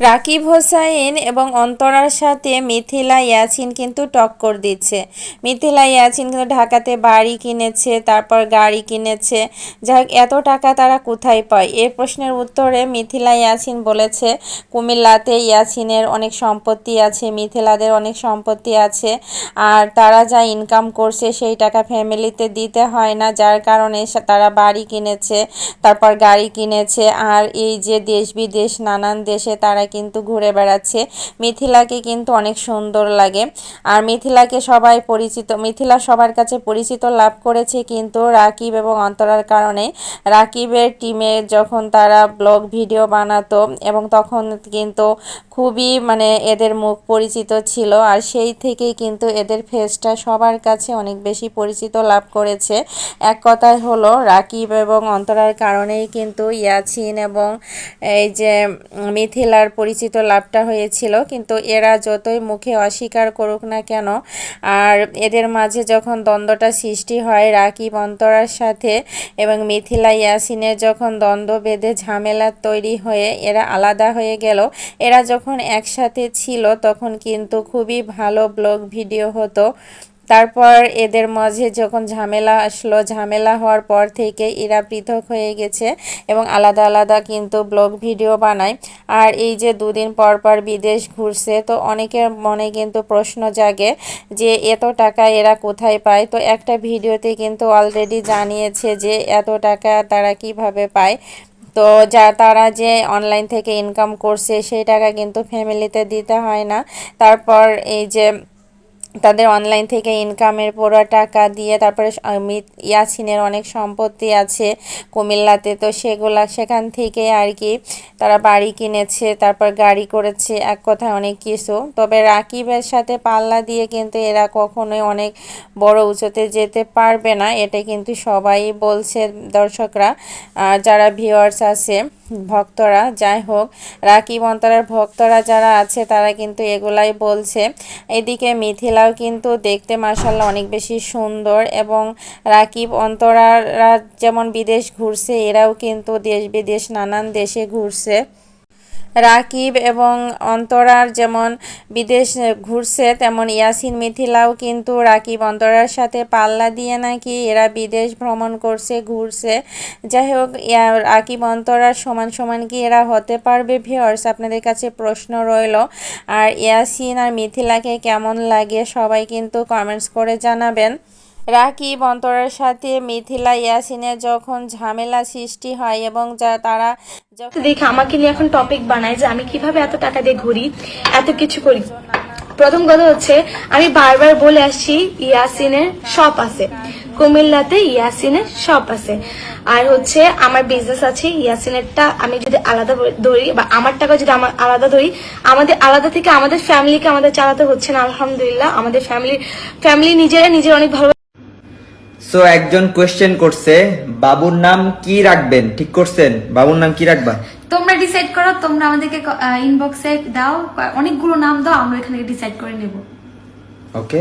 রাকিব হোসাইন এবং অন্তরার সাথে মিথিলা ইয়াছিন কিন্তু টক্কর দিচ্ছে। মিথিলা ইয়াছিন কিন্তু ঢাকাতে বাড়ি কিনেছে, তারপর গাড়ি কিনেছে। যাই এত টাকা তারা কোথায় পায়? এ প্রশ্নের উত্তরে মিথিলা ইয়াছিন বলেছে, কুমিল্লাতে ইয়াছিনের অনেক সম্পত্তি আছে, মিথিলাদের অনেক সম্পত্তি আছে। আর তারা যা ইনকাম করছে, সেই টাকা ফ্যামিলিতে দিতে হয় না। যার কারণে তারা বাড়ি কিনেছে, তারপর গাড়ি কিনেছে। আর এই যে দেশ বিদেশ নানান দেশে তারা কিন্তু ঘুরে বেড়াচ্ছে। মিথিলাকে কিন্তু অনেক সুন্দর লাগে। আর মিথিলাকে সবাই পরিচিত, মিথিলা সবার কাছে পরিচিত লাভ করেছে কিন্তু রাকিব এবং অন্তরার কারণে। রাকিবের টিমে যখন তারা ব্লগ ভিডিও বানাতো এবং তখন কিন্তু খুবই মানে এদের মুখ পরিচিত ছিল আর সেই থেকেই কিন্তু এদের ফেসটা সবার কাছে অনেক বেশি পরিচিত লাভ করেছে। এক কথায় হলো, রাকিব এবং অন্তরার কারণেই কিন্তু ইয়াছিন এবং এই যে মিথিলার পরিচিত লাভটা হয়েছিল। কিন্তু এরা যতই মুখে অস্বীকার করুক না কেন, আর এদের মাঝে যখন দ্বন্দ্বটা সৃষ্টি হয়, রাকিব অন্তরার সাথে এবং মিথিলা ইয়াসিনের যখন দ্বন্দ্ব বেঁধে ঝামেলা তৈরি হয়ে এরা আলাদা হয়ে গেল, এরা যখন একসাথে ছিল, তখন কিন্তু খুবই ভালো ব্লগ ভিডিও হতো। তারপর এদের মাঝে যখন ঝামেলা আসলো, ঝামেলা হওয়ার পর থেকে এরা পৃথক হয়ে গেছে এবং আলাদা আলাদা কিন্তু ব্লগ ভিডিও বানায়। আর এই যে দুদিন পর পর বিদেশ ঘুরছে, তো অনেকের মনে কিন্তু প্রশ্ন জাগে যে এত টাকা এরা কোথায় পায়? তো একটা ভিডিওতে কিন্তু অলরেডি জানিয়েছে যে এত টাকা তারা কীভাবে পায়? তো যা তারা যে অনলাইন থেকে ইনকাম করছে, সেই টাকা কিন্তু ফ্যামিলিতে দিতে হয় না। তারপর এই যে তাদের অনলাইন থেকে ইনকামের পুরো টাকা দিয়ে তারপরে ইয়াসিনের অনেক সম্পত্তি আছে কুমিল্লাতে। তো সেগুলা সেখান থেকে আর কি তারা বাড়ি কিনেছে, তারপর গাড়ি করেছে, এক কথায় অনেক কিছু। তবে রাকিবের সাথে পাল্লা দিয়ে কিন্তু এরা কখনোই অনেক বড় উঁচুতে যেতে পারবে না, এটা কিন্তু সবাই বলছে দর্শকরা। যারা ভিউয়ার্স আছে ভক্তরা, যাই হোক, রাকিব অন্তরার ভক্তরা যারা আছে, তারা কিন্তু এগুলাই বলছে। এদিকে মিথিলাও কিন্তু দেখতে মার্শাল্লাহ অনেক বেশি সুন্দর এবং রাকিব অন্তরারা যেমন বিদেশ ঘুরছে, এরাও কিন্তু দেশ বিদেশ, নানান দেশে ঘুরছে। রাকিব এবং অন্তরার যেমন বিদেশ ঘুরছে, তেমন ইয়াসিন মিথিলাও কিন্তু রাকিব অন্তরার সাথে পাল্লা দিয়ে নাকি এরা বিদেশ ভ্রমণ করছে, ঘুরছে। যাই হোক রাকিব অন্তরার সমান সমান কি এরা হতে পারবে ভিওর্স আপনাদের কাছে প্রশ্ন রইল। আর ইয়াসিন আর মিথিলাকে কেমন লাগে সবাই কিন্তু কমেন্টস করে জানাবেন। রাকিব অন্তরের সাথে মিথিলা ইয়াসিনের যখন ঝামেলা সৃষ্টি হয় এবং যা তারা যখন দেখে আমাকে নিয়ে এখন টপিক বানায় যে আমি কীভাবে এত টাকা দিয়ে ঘুরি, এত কিছু করি। প্রথম কথা হচ্ছে, আমি বারবার বলে আসছি, ইয়াসিনের শপ আছে। কুমিল্লাতে ইয়াসিনের শপ আছে। আর হচ্ছে আমার বিজনেস আছে, ইয়াসিনেরটা আমি যদি আলাদা ধরি, বা আমার টাকা যদি আমার আলাদা ধরি, আমাদের আলাদা থেকে আমাদের ফ্যামিলিকে আমাদের চালাতে হচ্ছে না, আলহামদুলিল্লাহ। আমাদের ফ্যামিলি ফ্যামিলি নিজেরা নিজের অনেক ভালো সো একজন কোয়েশ্চেন করছে বাবুর নাম কি রাখবেন? ঠিক করছেন? বাবুর নাম কি রাখবা? তোমরা ডিসাইড করো তোমরা আমাদেরকে ইনবক্সে দাও অনেকগুলো নাম দাও আমরা এখানে ডিসাইড করে নেব। ওকে